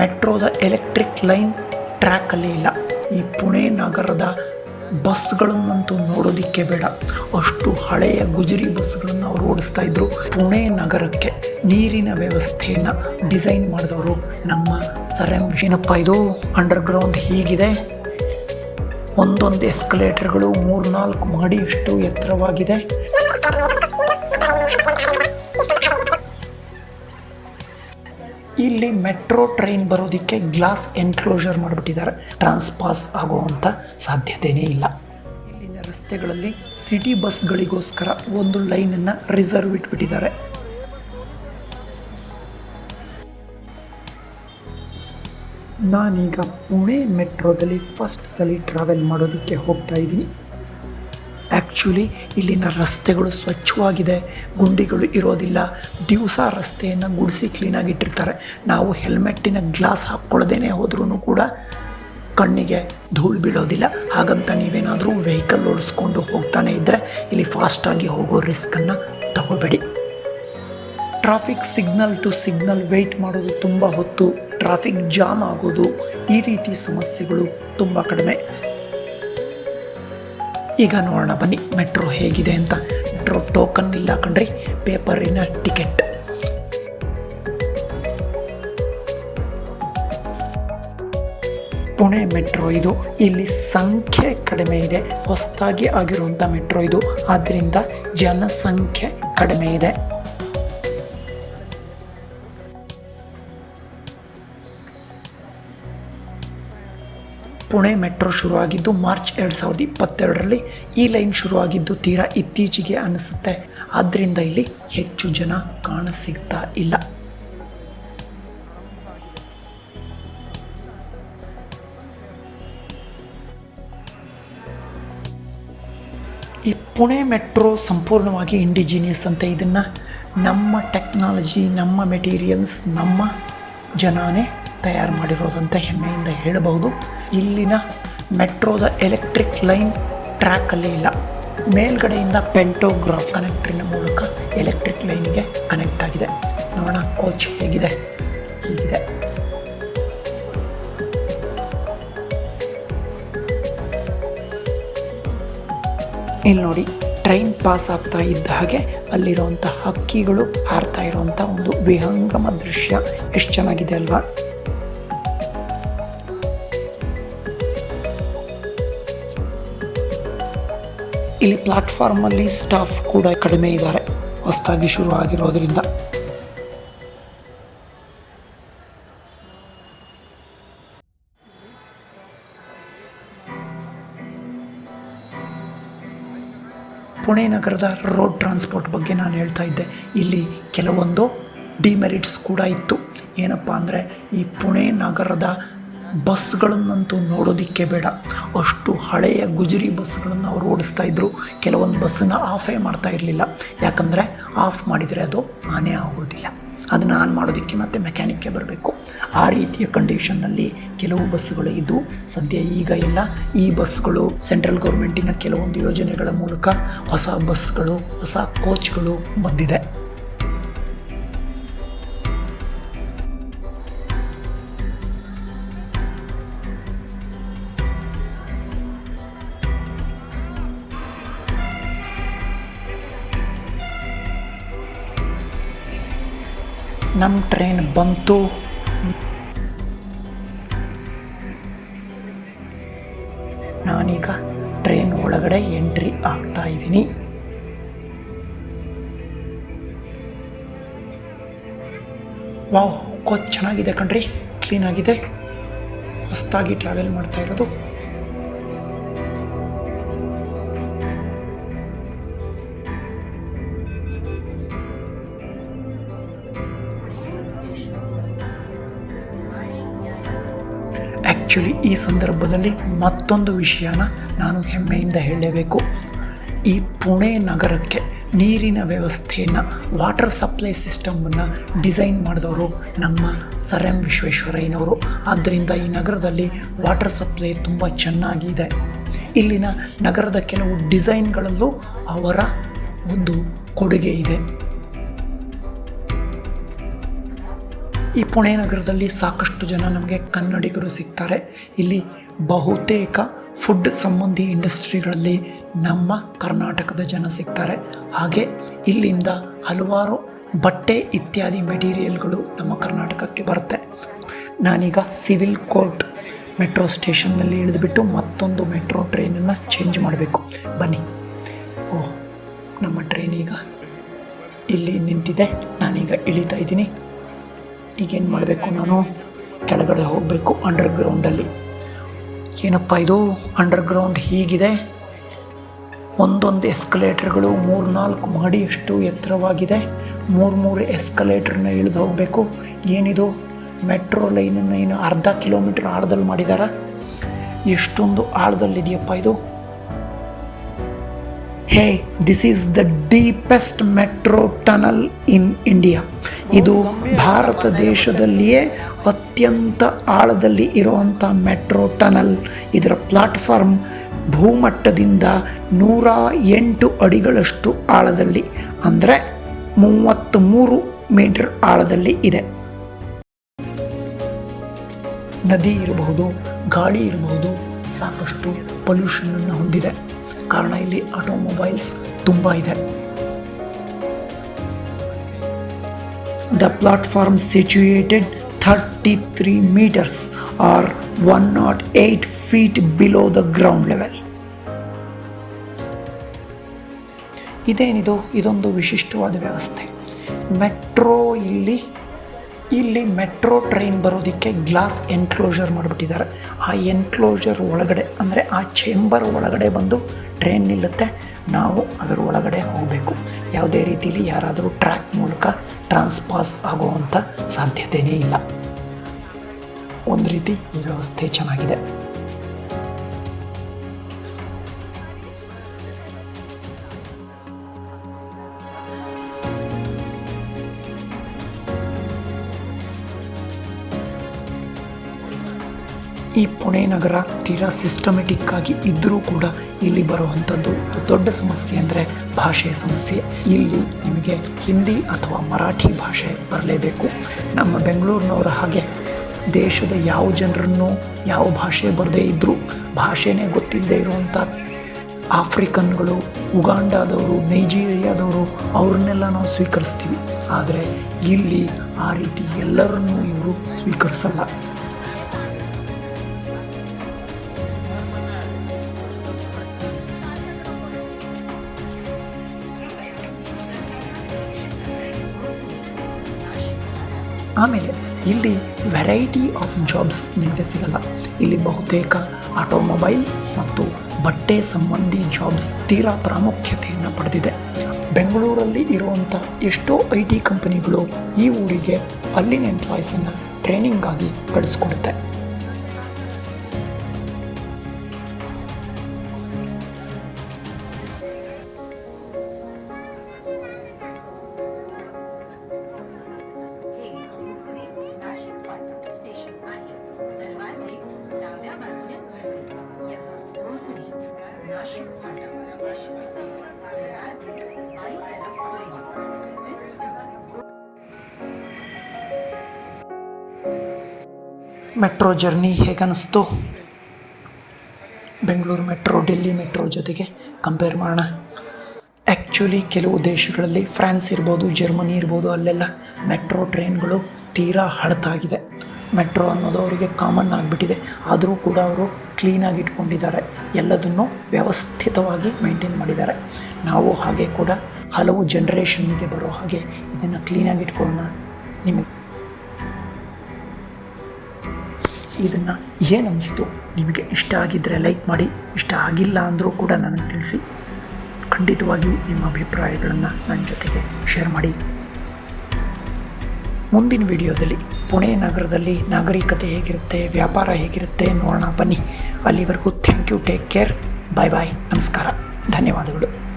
ಮೆಟ್ರೋದ electric line ಟ್ರ್ಯಾಕಲ್ಲೇ ಇಲ್ಲ. ಈ ಪುಣೆ ನಗರದ ಬಸ್ಗಳನ್ನಂತೂ ನೋಡೋದಿಕ್ಕೆ ಬೇಡ. ಅಷ್ಟು ಹಳೆಯ ಗುಜರಿ ಬಸ್ಗಳನ್ನು ಅವರು ಓಡಿಸ್ತಾ ಇದ್ರು. ಪುಣೆ ನಗರಕ್ಕೆ ನೀರಿನ ವ್ಯವಸ್ಥೆಯನ್ನು ಡಿಸೈನ್ ಮಾಡಿದವರು ನಮ್ಮ ಸರ್ ಎಂ ಏನಪ್ಪ ಇದು ಅಂಡರ್ಗ್ರೌಂಡ್ ಹೀಗಿದೆ. ಒಂದೊಂದು ಎಸ್ಕಲೇಟರ್ಗಳು ಮೂರ್ನಾಲ್ಕು ಮಾಡಿಯಷ್ಟು ಎತ್ತರವಾಗಿದೆ. ಇಲ್ಲಿ ಮೆಟ್ರೋ ಟ್ರೈನ್ ಬರೋದಕ್ಕೆ ಗ್ಲಾಸ್ ಎನ್ಕ್ಲೋಜರ್ ಮಾಡಿಬಿಟ್ಟಿದ್ದಾರೆ. ಟ್ರಾನ್ಸ್ಪಾಸ್ ಆಗುವಂಥ ಸಾಧ್ಯತೆಯೇ ಇಲ್ಲ. ಇಲ್ಲಿನ ರಸ್ತೆಗಳಲ್ಲಿ ಸಿಟಿ ಬಸ್ಗಳಿಗೋಸ್ಕರ ಒಂದು ಲೈನನ್ನು ರಿಸರ್ವ್ ಇಟ್ಬಿಟ್ಟಿದ್ದಾರೆ. ನಾನೀಗ ಪುಣೆ ಮೆಟ್ರೋದಲ್ಲಿ ಫಸ್ಟ್ ಸಲ ಟ್ರಾವೆಲ್ ಮಾಡೋದಕ್ಕೆ ಹೋಗ್ತಾ ಇದ್ದೀನಿ. ಆ್ಯಕ್ಚುಲಿ ಇಲ್ಲಿನ ರಸ್ತೆಗಳು ಸ್ವಚ್ಛವಾಗಿದೆ. ಗುಂಡಿಗಳು ಇರೋದಿಲ್ಲ. ದಿವಸ ರಸ್ತೆಯನ್ನು ಗುಡಿಸಿ ಕ್ಲೀನಾಗಿ ಇಟ್ಟಿರ್ತಾರೆ. ನಾವು ಹೆಲ್ಮೆಟ್ಟಿನ ಗ್ಲಾಸ್ ಹಾಕ್ಕೊಳ್ಳದೇನೆ ಹೋದ್ರೂ ಕೂಡ ಕಣ್ಣಿಗೆ ಧೂಳು ಬೀಳೋದಿಲ್ಲ. ಹಾಗಂತ ನೀವೇನಾದರೂ ವೆಹಿಕಲ್ ಓಡಿಸ್ಕೊಂಡು ಹೋಗ್ತಾನೆ ಇದ್ದರೆ ಇಲ್ಲಿ ಫಾಸ್ಟಾಗಿ ಹೋಗೋ ರಿಸ್ಕನ್ನು ತಗೋಬೇಡಿ. Traffic signal to signal wait ಮಾಡೋದು ತುಂಬ ಹೊತ್ತು. ಟ್ರಾಫಿಕ್ ಜಾಮ್ ಆಗೋದು. ಈ ರೀತಿ ಸಮಸ್ಯೆಗಳು ತುಂಬ ಕಡಿಮೆ. ಈಗ ನೋಡೋಣ, ಬನ್ನಿ. ಮೆಟ್ರೋ ಹೇಗಿದೆ ಅಂತ. ಮೆಟ್ರೋ ಟೋಕನ್ ಇಲ್ಲ ಕಣ್ರಿ. ಪೇಪರಿನ ಟಿಕೆಟ್ ಪುಣೆ ಮೆಟ್ರೋ ಇದು. ಇಲ್ಲಿ ಸಂಖ್ಯೆ ಕಡಿಮೆ ಇದೆ. ಹೊಸದಾಗಿ ಆಗಿರುವಂಥ ಮೆಟ್ರೋ ಇದು. ಆದ್ದರಿಂದ ಜನಸಂಖ್ಯೆ ಕಡಿಮೆ ಇದೆ. ಪುಣೆ ಮೆಟ್ರೋ ಶುರುವಾಗಿದ್ದು ಮಾರ್ಚ್ ಎರಡು ಸಾವಿರದ ಇಪ್ಪತ್ತೆರಡರಲ್ಲಿ ಈ ಲೈನ್ ಶುರುವಾಗಿದ್ದು ತೀರಾ ಇತ್ತೀಚೆಗೆ ಅನಿಸುತ್ತೆ ಆದ್ದರಿಂದ ಇಲ್ಲಿ ಹೆಚ್ಚು ಜನ ಕಾಣಸಿಗ್ತಾ ಇಲ್ಲ. ಈ ಪುಣೆ ಮೆಟ್ರೋ ಸಂಪೂರ್ಣವಾಗಿ ಇಂಡಿಜಿನಿಯಸ್ ಅಂತ ಇದನ್ನು ನಮ್ಮ ಟೆಕ್ನಾಲಜಿ, ನಮ್ಮ ಮೆಟೀರಿಯಲ್ಸ್, ನಮ್ಮ ಜನಾನೇ ತಯಾರು ಮಾಡಿರೋದಂತ ಹೆಮ್ಮೆಯಿಂದ ಹೇಳಬಹುದು. ಇಲ್ಲಿನ ಮೆಟ್ರೋದ ಎಲೆಕ್ಟ್ರಿಕ್ ಲೈನ್ ಟ್ರ್ಯಾಕಲ್ಲೇ ಇಲ್ಲ. ಮೇಲ್ಗಡೆಯಿಂದ ಪೆಂಟೋಗ್ರಾಫ್ ಕನೆಕ್ಟ್ರಿನ ಮೂಲಕ ಎಲೆಕ್ಟ್ರಿಕ್ ಲೈನಿಗೆ ಕನೆಕ್ಟ್ ಆಗಿದೆ. ನೋಡೋಣ, ಕೋಚ್ ಹೇಗಿದೆ? ಹೀಗಿದೆ. ಇಲ್ಲಿ ನೋಡಿ, ಟ್ರೈನ್ ಪಾಸ್ ಆಗ್ತಾ ಇದ್ದ ಹಾಗೆ ಅಲ್ಲಿರುವಂಥ ಹಕ್ಕಿಗಳು ಹಾರ್ತಾ ಇರುವಂಥ ಒಂದು ವಿಹಂಗಮ ದೃಶ್ಯ. ಎಷ್ಟು ಚೆನ್ನಾಗಿದೆ ಅಲ್ವಾ? ಇಲ್ಲಿ ಪ್ಲಾಟ್ಫಾರ್ಮಲ್ಲಿ ಸ್ಟಾಫ್ ಕೂಡ ಕಡಿಮೆ ಇದ್ದಾರೆ. ಹೊಸದಾಗಿ ಶುರು ಆಗಿರೋದ್ರಿಂದ. ಪುಣೆ ನಗರದ ರೋಡ್ ಟ್ರಾನ್ಸ್ಪೋರ್ಟ್ ಬಗ್ಗೆ ನಾನು ಹೇಳ್ತಾ ಇದ್ದೆ. ಇಲ್ಲಿ ಕೆಲವೊಂದು ಡಿಮೆರಿಟ್ಸ್ ಕೂಡ ಇತ್ತು. ಏನಪ್ಪ ಅಂದರೆ ಈ ಪುಣೆ ನಗರದ ಬಸ್ಗಳನ್ನಂತೂ ನೋಡೋದಿಕ್ಕೆ ಬೇಡ. ಅಷ್ಟು ಹಳೆಯ ಗುಜರಿ ಬಸ್ಗಳನ್ನು ಅವರು ಓಡಿಸ್ತಾ ಇದ್ದರು ಕೆಲವೊಂದು ಬಸ್ಸನ್ನು ಆಫೇ ಮಾಡ್ತಾ ಇರಲಿಲ್ಲ. ಯಾಕಂದರೆ ಆಫ್ ಮಾಡಿದರೆ ಅದು ಆನೇ ಆಗೋದಿಲ್ಲ. ಅದನ್ನು ಆನ್ ಮಾಡೋದಕ್ಕೆ ಮತ್ತೆ ಮೆಕ್ಯಾನಿಕ್ಗೆ ಬರಬೇಕು. ಆ ರೀತಿಯ ಕಂಡೀಷನ್ನಲ್ಲಿ ಕೆಲವು ಬಸ್ಸುಗಳು ಇದ್ದು, ಸದ್ಯ ಈಗ ಎಲ್ಲ ಈ ಬಸ್ಗಳು ಸೆಂಟ್ರಲ್ ಗೌರ್ಮೆಂಟಿನ ಕೆಲವೊಂದು ಯೋಜನೆಗಳ ಮೂಲಕ ಹೊಸ ಬಸ್ಗಳು ಹೊಸ ಕೋಚ್ಗಳು ಬಂದಿದೆ. ನಮ್ಮ ಟ್ರೈನ್ ಬಂತು. ನಾನೀಗ ಟ್ರೈನ್ ಒಳಗಡೆ ಎಂಟ್ರಿ ಆಗ್ತಾ ಇದ್ದೀನಿ. ವಾವ್, ಕೋಚ್ ಚೆನ್ನಾಗಿದೆ ಕಣ್ರಿ ಕ್ಲೀನಾಗಿದೆ ಹೊಸದಾಗಿ ಟ್ರಾವೆಲ್ ಮಾಡ್ತಾ ಇರೋದು. ಆ್ಯಕ್ಚುಲಿ ಈ ಸಂದರ್ಭದಲ್ಲಿ ಮತ್ತೊಂದು ವಿಷಯನ ನಾನು ಹೆಮ್ಮೆಯಿಂದ ಹೇಳಲೇಬೇಕು ಈ ಪುಣೆ ನಗರಕ್ಕೆ ನೀರಿನ ವ್ಯವಸ್ಥೆಯನ್ನು ವಾಟರ್ ಸಪ್ಲೈ ಸಿಸ್ಟಮನ್ನು ಡಿಸೈನ್ ಮಾಡಿದವರು ನಮ್ಮ ಸರ್ ಎಂ ವಿಶ್ವೇಶ್ವರಯ್ಯನವರು. ಆದ್ದರಿಂದ ಈ ನಗರದಲ್ಲಿ ವಾಟರ್ ಸಪ್ಲೈ ತುಂಬ ಚೆನ್ನಾಗಿದೆ ಇಲ್ಲಿನ ನಗರದ ಕೆಲವು ಡಿಸೈನ್ಗಳಲ್ಲೂ ಅವರ ಒಂದು ಕೊಡುಗೆ ಇದೆ. ಈ ಪುಣೆ ನಗರದಲ್ಲಿ ಸಾಕಷ್ಟು ಜನ ನಮಗೆ ಕನ್ನಡಿಗರು ಸಿಗ್ತಾರೆ. ಇಲ್ಲಿ ಬಹುತೇಕ ಫುಡ್ ಸಂಬಂಧಿ ಇಂಡಸ್ಟ್ರಿಗಳಲ್ಲಿ ನಮ್ಮ ಕರ್ನಾಟಕದ ಜನ ಸಿಗ್ತಾರೆ. ಹಾಗೆ ಇಲ್ಲಿಂದ ಹಲವಾರು ಬಟ್ಟೆ ಇತ್ಯಾದಿ ಮೆಟೀರಿಯಲ್ಗಳು ನಮ್ಮ ಕರ್ನಾಟಕಕ್ಕೆ ಬರುತ್ತೆ. ನಾನೀಗ ಸಿವಿಲ್ ಕೋರ್ಟ್ ಮೆಟ್ರೋ ಸ್ಟೇಷನ್ನಲ್ಲಿ ಇಳಿದುಬಿಟ್ಟು ಮತ್ತೊಂದು ಮೆಟ್ರೋ ಟ್ರೈನನ್ನು ಚೇಂಜ್ ಮಾಡಬೇಕು. ಬನ್ನಿ. ಓಹ್, ನಮ್ಮ ಟ್ರೈನ್ ಈಗ ಇಲ್ಲಿ ನಿಂತಿದೆ. ನಾನೀಗ ಇಳಿತಾ ಇದ್ದೀನಿ. ಈಗೇನು ಮಾಡಬೇಕು ನಾನು? ಕೆಳಗಡೆ ಹೋಗಬೇಕು ಅಂಡರ್ಗ್ರೌಂಡಲ್ಲಿ ಏನಪ್ಪ ಇದು? ಅಂಡರ್ಗ್ರೌಂಡ್ ಹೀಗಿದೆ. ಒಂದೊಂದು ಎಸ್ಕಲೇಟರ್ಗಳು ಮೂರು ನಾಲ್ಕು ಮಾಡಿಯಷ್ಟು ಎತ್ತರವಾಗಿದೆ. ಮೂರು ಮೂರು ಎಸ್ಕಲೇಟರ್ನ ಇಳಿದು ಹೋಗಬೇಕು. ಏನಿದು? ಮೆಟ್ರೋ ಲೈನನ್ನು ಏನು ಅರ್ಧ ಕಿಲೋಮೀಟ್ರ್ ಆಳದಲ್ಲಿ ಮಾಡಿದ್ದಾರೆ ಎಷ್ಟೊಂದು ಆಳದಲ್ಲಿದೆಯಪ್ಪ ಇದು? Hey this is the deepest metro tunnel in India ಇದು ಭಾರತ ದೇಶದಲ್ಲಿಯೇ ಅತ್ಯಂತ ಆಳದಲ್ಲಿ ಇರುವಂಥ ಮೆಟ್ರೋ ಟನಲ್ ಇದರ ಪ್ಲಾಟ್ಫಾರ್ಮ್ ಭೂಮಟ್ಟದಿಂದ ನೂರ ಎಂಟು ಅಡಿಗಳಷ್ಟು ಆಳದಲ್ಲಿ, ಅಂದರೆ ಮೂವತ್ತ್ಮೂರು ಮೀಟರ್ ಆಳದಲ್ಲಿ ಇದೆ. ನದಿ ಇರಬಹುದು, ಗಾಳಿ ಇರಬಹುದು, ಸಾಕಷ್ಟು ಪೊಲ್ಯೂಷನನ್ನು ಹೊಂದಿದೆ. ಕಾರಣ ಇಲ್ಲಿ ಆಟೋಮೊಬೈಲ್ಸ್ ತುಂಬ ಇದೆ. The platform situated thirty three metres or one nought eight feet below the ground level ಇದೇನಿದು? ಇದೊಂದು ವಿಶಿಷ್ಟವಾದ ವ್ಯವಸ್ಥೆ. ಮೆಟ್ರೋ ಇಲ್ಲಿ ಇಲ್ಲಿ ಮೆಟ್ರೋ ಟ್ರೈನ್ ಬರೋದಕ್ಕೆ ಗ್ಲಾಸ್ ಎನ್ಕ್ಲೋಜರ್ ಮಾಡಿಬಿಟ್ಟಿದ್ದಾರೆ. ಆ ಎನ್ಕ್ಲೋಜರ್ ಒಳಗಡೆ, ಅಂದರೆ ಆ ಚೇಂಬರ್ ಒಳಗಡೆ ಬಂದು ಟ್ರೈನ್ ನಿಲ್ಲುತ್ತೆ, ನಾವು ಅದರ ಒಳಗಡೆ ಹೋಗಬೇಕು. ಯಾವುದೇ ರೀತಿಯಲ್ಲಿ ಯಾರಾದರೂ ಟ್ರ್ಯಾಕ್ ಮೂಲಕ ಟ್ರಾನ್ಸ್ಪಾಸ್ ಆಗುವಂಥ ಸಾಧ್ಯತೆಯೇ ಇಲ್ಲ. ಒಂದು ರೀತಿ ಈ ವ್ಯವಸ್ಥೆ ಚೆನ್ನಾಗಿದೆ. ಈ ಪುಣೆ ನಗರ ತೀರಾ ಸಿಸ್ಟಮೆಟಿಕ್ ಆಗಿ ಇದ್ದರೂ ಕೂಡ ಇಲ್ಲಿ ಬರುವಂಥದ್ದು ದೊಡ್ಡ ಸಮಸ್ಯೆ ಅಂದರೆ ಭಾಷೆಯ ಸಮಸ್ಯೆ. ಇಲ್ಲಿ ನಿಮಗೆ ಹಿಂದಿ ಅಥವಾ ಮರಾಠಿ ಭಾಷೆ ಬರಲೇಬೇಕು. ನಮ್ಮ ಬೆಂಗಳೂರಿನವರ ಹಾಗೆ ದೇಶದ ಯಾವ ಜನರನ್ನು ಯಾವ ಭಾಷೆ ಬರದೇ ಇದ್ದರೂ ಭಾಷೆನೇ ಗೊತ್ತಿಲ್ಲದೆ ಇರುವಂಥ ಆಫ್ರಿಕನ್ಗಳು, ಉಗಾಂಡಾದವರು, ನೈಜೀರಿಯಾದವರು ಅವ್ರನ್ನೆಲ್ಲ ನಾವು ಸ್ವೀಕರಿಸ್ತೀವಿ. ಆದರೆ ಇಲ್ಲಿ ಆ ರೀತಿ ಎಲ್ಲರನ್ನೂ ಇವರು ಸ್ವೀಕರಿಸಲ್ಲ. ಆಮೇಲೆ ಇಲ್ಲಿ ವೆರೈಟಿ ಆಫ್ ಜಾಬ್ಸ್ ನಿಮಗೆ ಸಿಗಲ್ಲ. ಇಲ್ಲಿ ಬಹುತೇಕ ಆಟೋಮೊಬೈಲ್ಸ್ ಮತ್ತು ಬಟ್ಟೆ ಸಂಬಂಧಿ ಜಾಬ್ಸ್ ತೀರಾ ಪ್ರಾಮುಖ್ಯತೆಯನ್ನು ಪಡೆದಿದೆ. ಬೆಂಗಳೂರಲ್ಲಿ ಇರುವಂಥ ಎಷ್ಟೋ ಐ ಟಿ ಕಂಪನಿಗಳು ಈ ಊರಿಗೆ ಅಲ್ಲಿನ ಟ್ರೈನಿಂಗ್ ಟ್ರೈನಿಂಗಾಗಿ ಕಳಿಸ್ಕೊಡುತ್ತೆ. ಮೆಟ್ರೋ ಜರ್ನಿ ಹೇಗನ್ನಿಸ್ತು? ಬೆಂಗಳೂರು ಮೆಟ್ರೋ, ಡೆಲ್ಲಿ ಮೆಟ್ರೋ ಜೊತೆಗೆ ಕಂಪೇರ್ ಮಾಡೋಣ. ಆ್ಯಕ್ಚುಲಿ ಕೆಲವು ದೇಶಗಳಲ್ಲಿ ಫ್ರಾನ್ಸ್ ಇರ್ಬೋದು, ಜರ್ಮನಿ ಇರ್ಬೋದು, ಅಲ್ಲೆಲ್ಲ ಮೆಟ್ರೋ ಟ್ರೈನ್ಗಳು ತೀರಾ ಹಳತಾಗಿದೆ. ಮೆಟ್ರೋ ಅನ್ನೋದು ಅವರಿಗೆ ಕಾಮನ್ ಆಗಿಬಿಟ್ಟಿದೆ. ಆದರೂ ಕೂಡ ಅವರು ಕ್ಲೀನಾಗಿ ಇಟ್ಕೊಂಡಿದ್ದಾರೆ. ಎಲ್ಲದನ್ನು ವ್ಯವಸ್ಥಿತವಾಗಿ ಮೇಂಟೈನ್ ಮಾಡಿದ್ದಾರೆ. ನಾವು ಹಾಗೆ ಕೂಡ ಹಲವು ಜನ್ರೇಷನ್ನಿಗೆ ಬರೋ ಹಾಗೆ ಇದನ್ನು ಕ್ಲೀನಾಗಿ ಇಟ್ಕೊಳ್ಳೋಣ. ನಿಮಗೆ ಇದನ್ನು ಏನು ಅನ್ನಿಸ್ತು ನಿಮಗೆ ಇಷ್ಟ ಆಗಿದ್ದರೆ ಲೈಕ್ ಮಾಡಿ, ಇಷ್ಟ ಆಗಿಲ್ಲ ಅಂದರೂ ಕೂಡ ನನಗೆ ತಿಳಿಸಿ. ಖಂಡಿತವಾಗಿಯೂ ನಿಮ್ಮ ಅಭಿಪ್ರಾಯಗಳನ್ನು ನನ್ನ ಜೊತೆಗೆ ಶೇರ್ ಮಾಡಿ. ಮುಂದಿನ ವಿಡಿಯೋದಲ್ಲಿ ಪುಣೆ ನಗರದಲ್ಲಿ ನಾಗರಿಕತೆ ಹೇಗಿರುತ್ತೆ, ವ್ಯಾಪಾರ ಹೇಗಿರುತ್ತೆ ನೋಡೋಣ ಬನ್ನಿ. ಅಲ್ಲಿವರೆಗೂ thank you take care bye bye ನಮಸ್ಕಾರ. ಧನ್ಯವಾದಗಳು.